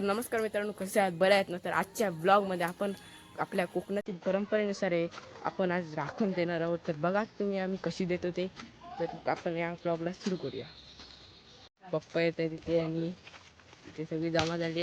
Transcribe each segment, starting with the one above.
तर नमस्कार मित्रांनो कसे आहात? बरे आहेत ना? तर आजच्या ब्लॉगमध्ये आपण आपल्या कोकणातील परंपरेनुसार आहे आपण आज राखून देणार आहोत. तर बघा तुम्ही आम्ही कशी देतो ते. तर आपण या ब्लॉगला सुरू करूया. पप्पा येत आहे तिथे आणि तिथे सगळी जमा झाली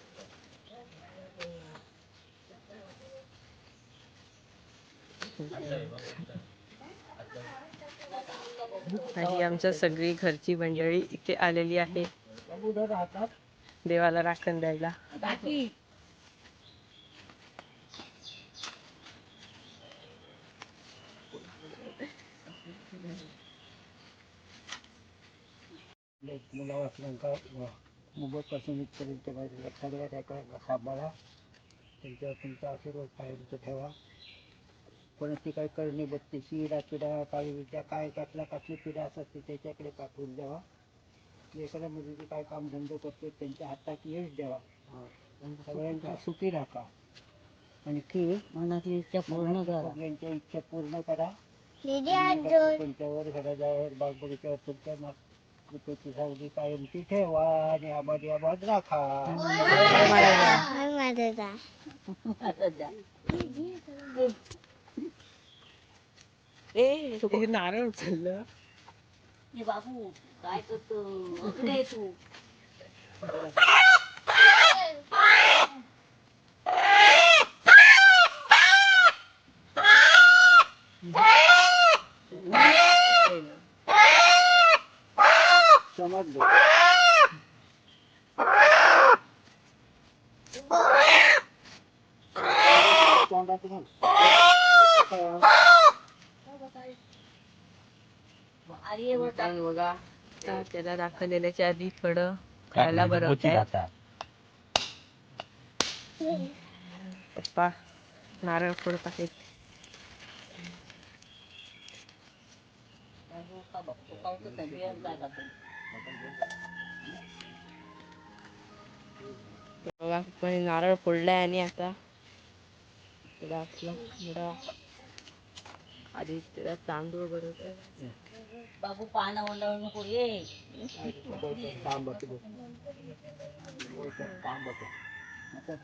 आणि आमच्या सगळी घरची मंडळी इथे आलेली आहे. देवाला राखण द्यायला. बाकी मुंबईपासून इथपर्यंत माझ्या सगळ्या त्या सांभाळा. त्यांच्यावर तुमचा आशीर्वाद पाहिजे ठेवा. कोणाची काही करणी बत्तीची इडा पिडा काळी विद्या काय कसला कसली पिढा असतात ते त्याच्याकडे पाठवून द्यावा. एखाद्यामध्ये जे काय कामधंदे करते त्यांच्या हातात यश द्यावा. सगळ्यांचा सुखी राखा आणि की मनातली इच्छा पूर्ण करा. सगळ्यांच्या इच्छा पूर्ण करा. तुमच्यावर घराजावर बागबगीच्यावर तुमच्या कृपेची सावली कायमची ठेवा आणि आबादी आबाद राखा. ए ते नारळ उचललं हे बाबू काय करतो इकडे तू समजलो तोंडात घाल. अरे व आणि बघा. आता त्याला दाखल देण्याच्या आधी थोडं खायला बरं होतंय. पप्पा नारळ फोडत आहेत बघा नारळ फोडलाय आणि आता आपला आधी त्याला तांदूळ बरोबर बाबू पानं ओलावू नको ये काम बघतो. काम बघतो. आता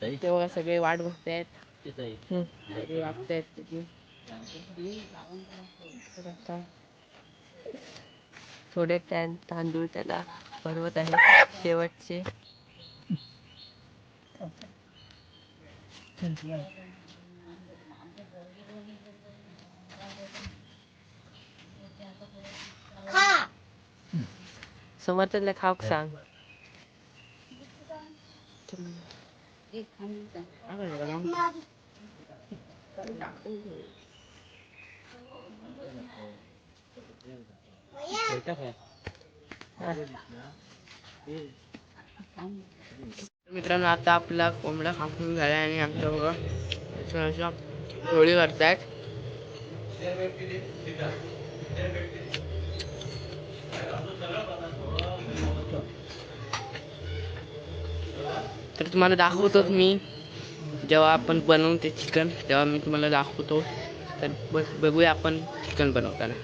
ते बघा सगळे वाट बघतायत. सगळे वागतायत त्याची थोडे टॅन तांदूळ त्याला भरवत आहे शेवटचे. समर्थनला खाऊक सांग? मित्रांनो आता आपला कोंबडा कापून झाला आणि आमच्या बघा अशा होळी करतायत. तर तुम्हाला दाखवतोच मी. जेव्हा आपण बनवते चिकन तेव्हा मी तुम्हाला दाखवतो. तर बस बघूया आपण चिकन बनवताना.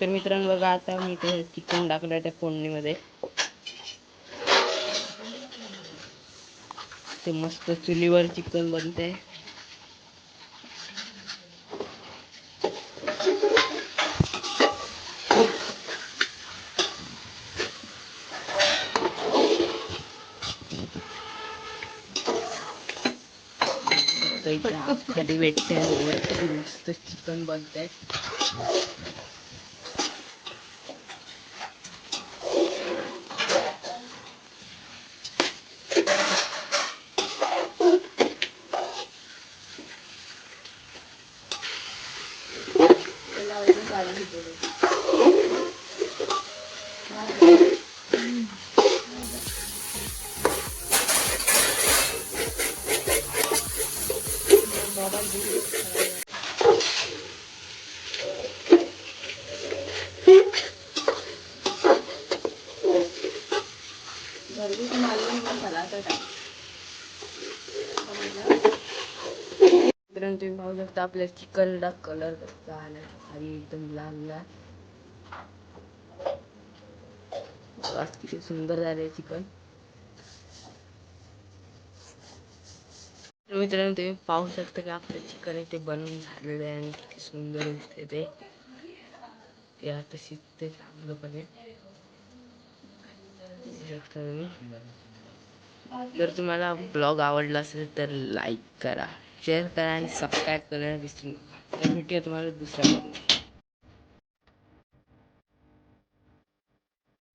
तर मित्रांनो बघा आता मी ते चिकन टाकलं त्या फोडणीमध्ये. ते मस्त चुलीवर चिकन बनते इथे. खाली भेटते मस्त चिकन बनतंय. मित्रांनो तुम्ही पाहू शकता आपल्या चिकनला कलर कसा आला आणि एकदम लाल लाल. किती सुंदर झाले चिकन मित्रांनो तुम्ही पाहू शकता की आपलं चिकन इथे बनवून झालेलं आहे आणि किती सुंदर दिसते ते. या तशी ते चांगलंपणे शकता तुम्ही जर तुम्हाला ब्लॉग आवडला असेल तर लाईक करा शेअर करा आणि सबस्क्राईब करायला विसरू नका तर भेटूया तुम्हाला दुसऱ्या.